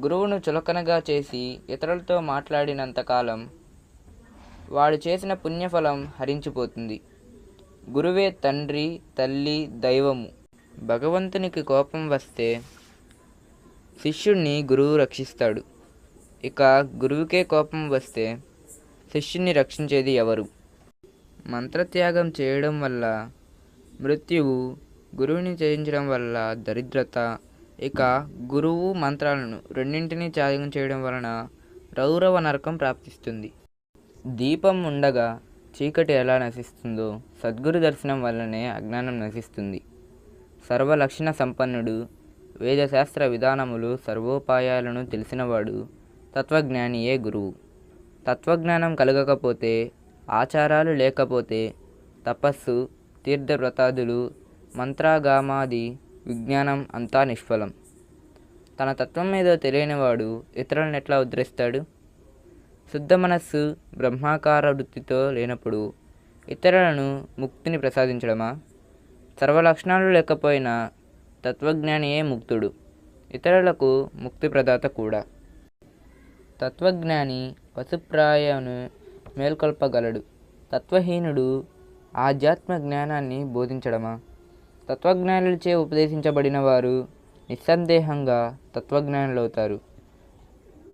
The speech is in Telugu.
గురువును చులకనగా చేసి ఇతరులతో మాట్లాడినంతకాలం వాడు చేసిన పుణ్యఫలం హరించిపోతుంది. గురువే తండ్రి తల్లి దైవము. భగవంతునికి కోపం వస్తే శిష్యుణ్ణి గురువు రక్షిస్తాడు. ఇక గురువుకే కోపం వస్తే శిష్యుని రక్షించేది ఎవరు? మంత్రత్యాగం చేయడం వల్ల మృత్యువు గురువుని జయించడం వల్ల దరిద్రత ఇక గురువు మంత్రాలను రెండింటినీ త్యాగం చేయడం వలన రౌరవ నరకం ప్రాప్తిస్తుంది. దీపం ఉండగా చీకటి ఎలా నశిస్తుందో సద్గురు దర్శనం వల్లనే అజ్ఞానం నశిస్తుంది. సర్వలక్షణ సంపన్నుడు వేదశాస్త్ర విధానములు సర్వోపాయాలను తెలిసినవాడు తత్వజ్ఞానియే గురువు. తత్వజ్ఞానం కలగకపోతే ఆచారాలు లేకపోతే తపస్సు తీర్థవ్రతాదులు మంత్రాగామాది విజ్ఞానం అంతా నిష్ఫలం. తన తత్వం ఏదో తెలియనివాడు ఇతరులను ఎట్లా ఉద్ధరిస్తాడు? శుద్ధ మనస్సు బ్రహ్మాకార వృత్తితో లేనప్పుడు ఇతరులను ముక్తిని ప్రసాదించడమా? సర్వలక్షణాలు లేకపోయినా తత్వజ్ఞానియే ముక్తుడు. ఇతరులకు ముక్తి ప్రదాత కూడా. తత్వజ్ఞాని పశుప్రాయను మేల్కొల్పగలడు. తత్వహీనుడు ఆధ్యాత్మ జ్ఞానాన్ని బోధించడమా? తత్వజ్ఞానులచే ఉపదేశించబడిన వారు నిస్సందేహంగా తత్వజ్ఞానులవుతారు.